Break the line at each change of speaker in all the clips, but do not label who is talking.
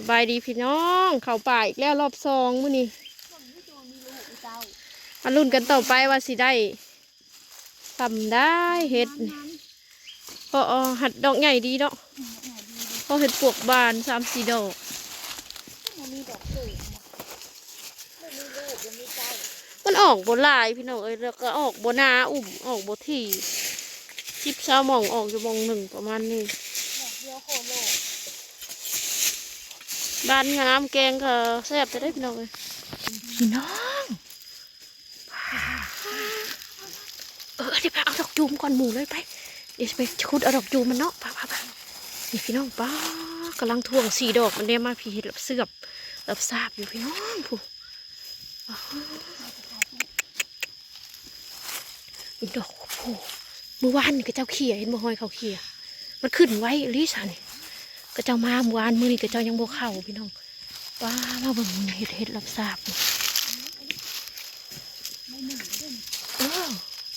สบายดีพี่น้อง เข้าป่าอีกแล้วรอบสองมื้อนี้มาลุ้นกันต่อไปว่าสิได้ทำได้เห็ดนี่พอหัดดอกใหญ่ดีเนาะพอเห็ดปวกบานสามสี่ดอกมันออกบนลายพี่น้องเอ้ยแล้วก็ออกบนนาอุ่มออกบนที่ชิบเช้ามองออกอยู่มองหนึ่งประมาณนี้ บ้านงามแกงก็แซ่บจะได้พี่น้องเลยพี่น้องเออเดี๋ยวไปเอาดอกจูมก่อนหมูเลยไปเดี๋ยวจะไปชุดเอาดอกจูมมันเนาะป้าป้าป้านี่พี่น้องป้ากำลังทวงสี่ดอกมันเดียมาพี่เห็ดหลับเสือบหลับซาบอยู่พี่น้องผู้อีดอกโอ้เมื่อวานนี่ก็เจ้าเขี่ยเห็นบ่หอยเขาเขี่ยมันขึ้นไว้ลิซ่านี่ ก็เจ้ามาเมื่อวานมื้อนี้ก็เจ้ายังบ่เข้าพี่น้องว้ามาเบิ่งมันเฮ็ดเฮ็ดรับทราบนี่เออ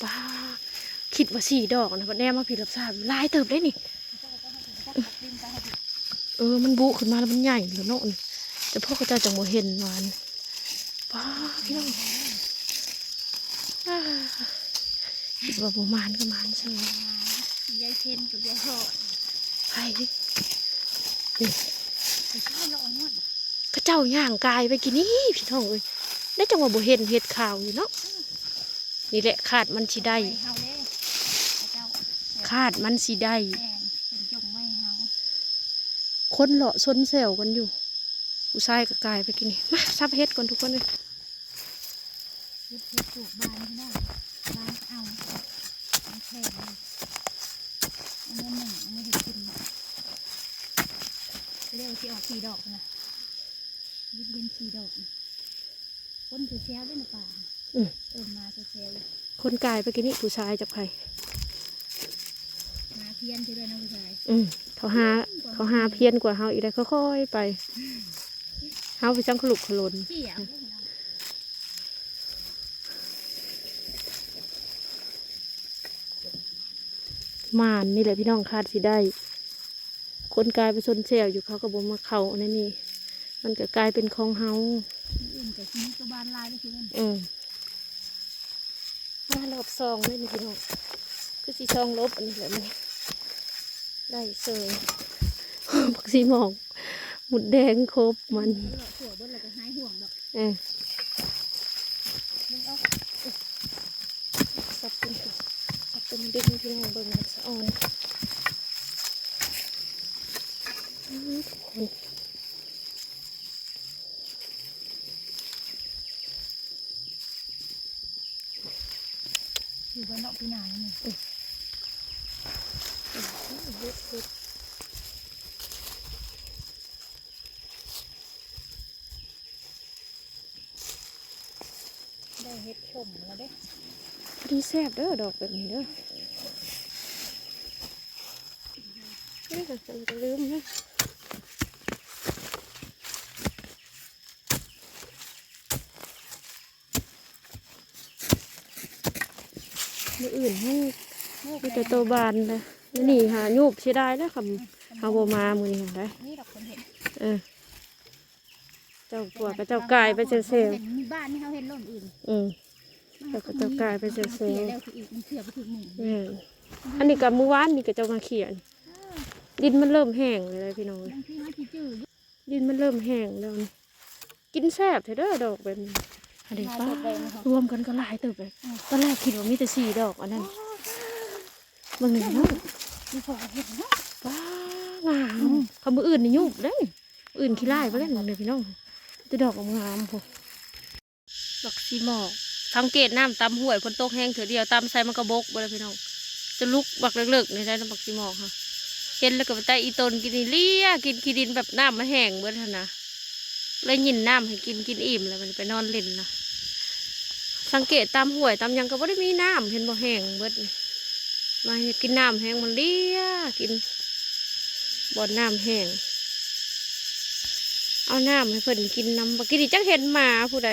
ว้าคิดว่าสี่ดอกนะบัดแน่มาผิดรับทราบหลายเติบได้นี่เออมันบุขึ้นมาแล้วมันใหญ่แล้วเนาะนี่แต่พ่อก็เจ้าจังบ่เห็นวานว้าพี่น้องอ่าคิดว่าประมาณก็มันใช่ไหม
ยายเทนกับยายโหด
ไอ้นี่
ไป ใช่เราเอานวด
ก็เจ้าย่างกายไปกินนี่พี่น้องเอ้ยได้จังหวะบ่เห็นเห็ดข่าวอยู่เนาะนี่แหละขาดมันสิได้
ไปเฮาเด้เจ้า
ขาดมันสิได้คนเลาะซนแซวกันอยู่ผู้ชายก็กายไปกินนี่มาซับเห็ดก่อนทุกคนเลย
เฮ็ดปลูกบานที่ได้บ้านเอาแข็งอันนี้หนึ่งอันนี้ เห็ดกินเร็วที่ออกสี่ดอกนะยิบเย็นสี่ดอกต้นเซลด้วยนะป่าเอินมาเซล
คนกายไปกินนี่ผู้ชายจากไผ
มาเพี้ยนที่ด้วยนะผู้ชาย
อืมเขาหาเขาหาเพี้ยนกว่าเฮาอีกแล้วค่อยๆไปเฮาไปจังขลุกขลน
เกี่ย
มานนี่แหละพี่น้องคาดสิได้ คนกลายไปชนเซลอยู่เขาก็บ่มาเข้าอันนี้นี่มันก็กลายเป็นของเฮา
อื่นกับชีวิตตัวบ้านลายก็คือมัน
อืมมารอบซองเลยนี่พี่น้องคือสีซองลบอันนี้แหละมันได้เสยผักสีหมองหมุดแดงครบมัน
หัวบนเราก็หายห่วงดอก
เออ
มึงเอา
สับเป็นตัวสับเป็นดึงพี่น้องเบิ่งสะออนอื้อทุก คน
อยู่บนดอกปีหนานี่
เฮ็ดเฮ็ด
ได้เฮ็ดชมแล้วเด้
พอดีแซ่บเด้อดอกแบบนี้เด้อนี่ค่ะฉันจะลืมนะ มืออื่นให้มีแต่ตัวบานเลยนี่หายูบใช้ได้แล้วคำเอาโบมามือนี่ได้
นี่ดอกคนเห็น
เออเจ้าปัวกับเจ้ากายไปเซลเซล
เห็นมีบ้านนี่เขาเห็นร่นอื่น
อืมเดี๋ยวก็จะกลายเป็นเซลล์
เสียแล้วคืออีกมันเสียไปถึงหนึ่ง
แม่นอันนี้กับมือวานนี่ก็เจ้ามาเขียน ดินมันเริ่มแห้งเลยนะพี่น้อง
บางทีมันขี้จืด
ดินมันเริ่มแห้งแล้วนี่กินแซ่บเถอะเด้อดอกแบบนี้ อันนี้ป้ารวมกันก็หลายเติบเลยตอนแรกคิดว่ามีแต่สี่ดอกอันนั้นบางหนึ่งเนาะ
มีพอเห็นเนาะ
ป้างามเขามืออื่นนี่ยุบเลยมื้ออื่นขี้ไล่ไปเล่นเลยพี่น้องแตัวดอกงามๆพวกดอกสีหมอกสังเกตน้ำตำห่วยฝนตกแห้งเถือเดียวตำใส่มันกระบกไปเลยพี่น้อง จะลุกบักเลิกๆในได้น้ำบักสีหมอกค่ะเห็นแล้วก็ไปใต้อีตนกินนี่เลี้ยกินขี้ดินแบบน้ำมันแห้งเบิดหั่นนะเลยหยินน้ำให้กินกินอิ่มแล้วมันไปนอนเล่นนะ สังเกตตามห่วยตามยังก็บ่ได้มีน้ำเห็นบ่แห้งเบิดนี่มากินน้ำแห้งมันเลี้ยกินบ่อน้ำแห้งเอาน้ำให้เพิ่นกินน้ำบักกินจักเห็นหมาผู้ใด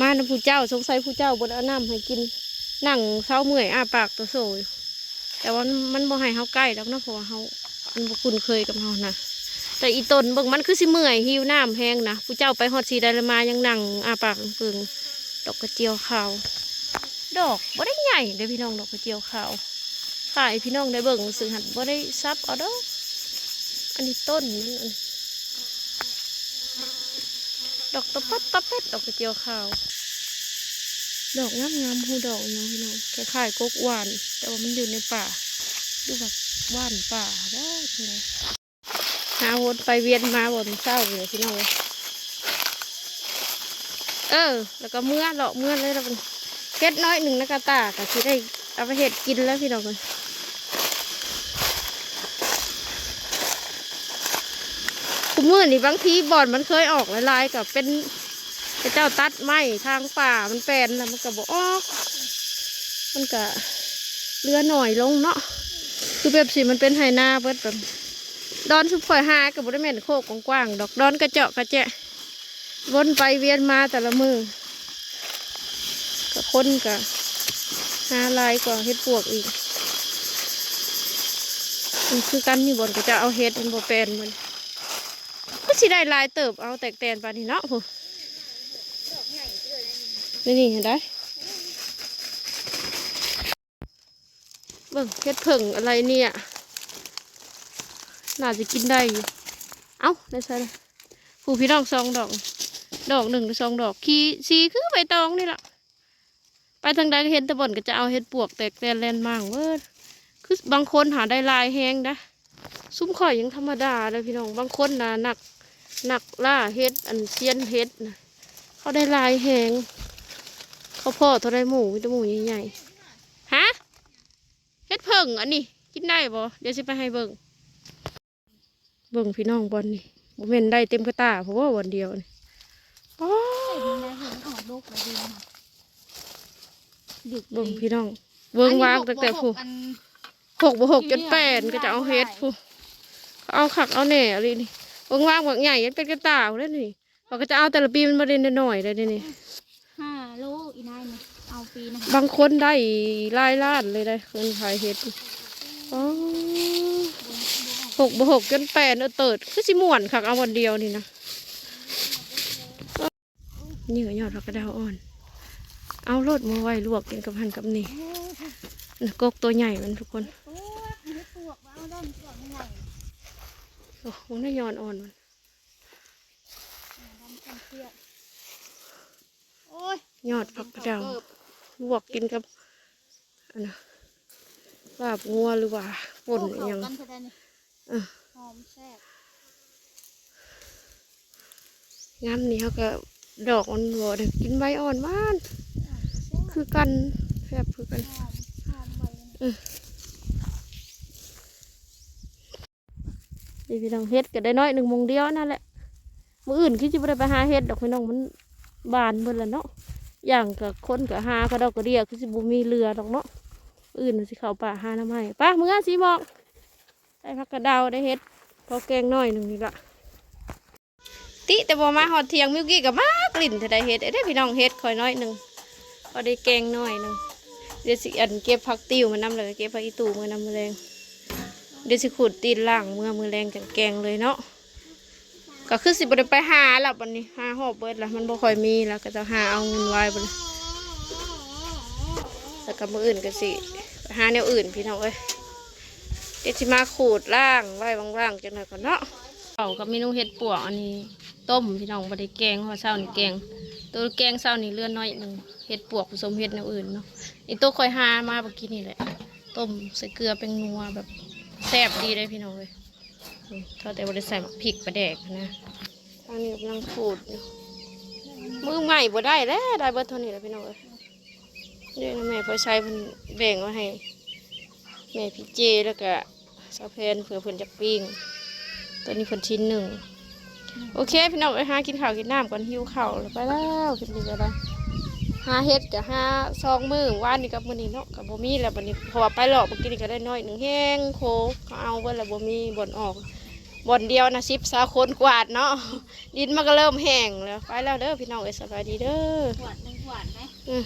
มาน้ำผู้เจ้าสงสัยผู้เจ้าบ่ได้เอาน้ำให้กินนั่งเช้าเมื่อยอ้าปากตัวโซยแต่ว่ามันบ่ให้เฮาใกล้แล้วนะเพราะว่าเฮามันบ่คุ้นเคยกับเฮานะ แต่อีตนเบิ่งมันคือสิเมื่อยหิวน้ำแห้งนะผู้เจ้าไปฮอดสีไดละมายังนั่งอาปากเปิงดอกกระเจียวขาว ดอกบ่ได้ใหญ่เด้อพี่น้องดอกกระเจียวขาวขายพี่น้องได้เบิ่งซึ่งหันบ่ได้ซับเอาด้ออันนี้ต้นมันอันนี้ดอกตะปัดตะเป็ดดอกกระเจียวขาว ดอกงามงามๆหูดอกเนาะพี่น้องคล้ายๆกกหวาน แต่ว่ามันอยู่ในป่าดูแบบหวานป่าได้จังไง หาวนไปเวียนมาบนเศร้าเลยพี่น้องเอ้ยเออ แล้วก็เมื่อเลาะเมื่อเลยแล้วมันเฮ็ดน้อยหนึ่งนะกะตาก็สิได้เอาไปเฮ็ดกินแล้วพี่น้องเลยคุมือนี่บางทีบอนมันเคยออกลายๆกับเป็นเจ้าตัดไม้ทางป่ามันแปลนแล้วมันก็บอกออก มันก็เรือหน่อยลงเนาะคือแบบสิมันเป็นไหนาเบิดแบบ ดอนสุปข่อยหากับบริเวณโคกกว้างๆดอกดอนกระเจาะกระแจะวนไปเวียนมาแต่ละมือกับคนกับหาลายกว่าเฮ็ดปวกอีกมันคือกันอยู่บนก็จะเอาเฮ็ดมันบ่แปลนมันก็สิได้ลายเติบเอาแตกแตนไปนนี้เนาะโหนี่นี่เห็นได้เบิ่งเฮ็ดเพิ่งอะไรเนี่ย น่าจะกินได้อยู่เอ้าได้ใช่เลยผู้พี่น้องสองดอก ดอกหนึ่งหรือสองดอกขีสีคือใบตองนี่แหละไปทางใดก็เห็นตะบอนก็จะเอาเห็ดปวกแตกแตนแลนมั่งเว้ยคือบางคนหาได้ลายแห้งนะซุ้มข่อยยังธรรมดาเลยพี่น้องบางคนนะหนักหนักล่าเห็ดอันเซียนเห็ดนะเขาได้ลายแหงเขาพ่อเท่าไรหมูมีแต่หมูใหญ่ๆฮะเฮ็ดเพิ่งอันนี้กินได้บ่เดี๋ยวสิไปให้เบิ่ง เบิ่งพี่น้องบอลนี่บ่แม่นได้เต็มกระตาเพราะว่าวันเดียวนี่อ๋อ
เห็นแล้วเห็นออกลูกแล้วดีค่ะดึก
เบิ่งพี่น้องเบิ่งวางตั้งแต่ผู้
อัน
หกบ่หกจนแปดก็จะเอาเฮ็ดผู้เอาขักเอาแหน่อะไรนี่เบิ่งวางบักใหญ่ยันเป็นกระตาแล้วนี่เขาก็จะเอาแต่ละปีมันมาเด่นหน่อยๆเลยนี่
ห้าลูกอีนายเนี่ยเอาปีนะ
บางคนได้หลายล้านเลยได้คนขายเฮ็ดอ๋อ หกบหกจนแปดเออเติดคือสิม่วนคักเอาวันเดียวนี่นะนี่ก็ยอดผักกระดาวอ่อน เอาโลดมาไว้ลวกกินกับหันกับนี่นกกตัวใหญ่มันทุกคน
โอ้ยไม่า
ยอนอ่อนมัน
ยอ
ดผักกระดาวลวกกินกับอันนะลาบงัวหรือว่าป่น
โอ้
อิ
เข้า
หยัง
กันเท่านั้นนี่
เออ
หอมแซ่บ
งามนี่เขาก็ดอกมันหัวเด็กกินใบอ่อนบ้าน
อ่อนก็แซ่บ
คือกันแทบคือกัน
หอมหอมใบมัน
นี่พี่น้องเฮ็ดก็ได้น้อยหนึ่งโมงเดียวนั่นแหละมื้ออื่นคือจะไปไปหาเฮ็ดดอกพี่น้องมันบานเบิ่ละเนาะอย่างกับคนกับหาก็ดอกกระเดียคือสิบ่มีเรือดอกเนาะมื้ออื่นสิเข้าป่าหาน้ำให้ไป้ามื้อสิบอก ได้ผักกระเดาวได้เฮ็ดพอแกงน้อยหนึ่งนี่ละติแต่บ่มาหอดเทียงมิวกี้กับมากลิ่นแต่ได้เฮ็ดได้พี่น้องเฮ็ดคอยน้อยหนึ่งพอได้แกงน้อยหนึ่งเดี๋ยวสิอันเก็บผักติ้วมานำเลยเก็บผักอีตูมานำมาแรงเดี๋ยวสิขูดตีนล่างเมื่อมือแรงจังแกงเลยเนาะก็คือสิบได้ไปหาแล้ววันนี้หาหอบเบิดล้วมันบ่ค่อยมีแล้วก็จะหาเอาเงินไว้บนแล้วก็มืออื่นก็สิหาแนวอื่นพี่น้องเอ้ย เดี๋ยวสิมาขูดล่างไว้ว่างๆจังหน่อยก่อนเนาะเอากับเมนูเห็ดปวกอันนี้ต้มพี่น้องบ่ได้แกงเพราะเช้านี่แกง ตัวแกงเช้านี่เลื่อนน้อยหนึ่งเห็ดปวกผสมเห็ดแนวอื่นเนาะนี่ตัวคอยหามาเมื่อกี้นี่แหละต้มใส่เกลือเป็นนัวแบบแซ่บดีเลยพี่น้องเลยอืมเขาแต่บริใส่หมักพริกประแดกนะทางนี้กำลังขูดอยู่มือใหม่บ่ได้แล้วได้เบิดเท่านี้แล้วพี่น้องเลยเดี๋ยวแม่พอใช้เพิ่นแบ่งไว้ให้ แม่พี่เจแล้วก็สาวเพนเผื่อเพิ่นจะปิ้งตัวนี้เพิ่นชิ้นหนึ่งโอเค พี่น้องไปหากินข้าวกินน้ำก่อนหิวข้าวแล้วไปแล้วกินดีกันแล้วหาเฮ็ดกับหาซองมือว่านนี่กับมือนี้เนาะกับบ่มีแล้วบัดนี้เพราะว่าไปหลอกเมื่อกี้นี่ก็ได้น้อยหนึ่งแห้งโคกเขาเอาเบิ่แล้วบ่มีบ่อนออกบ่อนเดียวนะสิบสาคนกวาดเนาะดินมันก็เริ่มแห้งแล้วไปแล้วเด้อพี่น้องเอ้ยสบายดีเด้อ
ขวดหนึ่งขวดไหม
อืม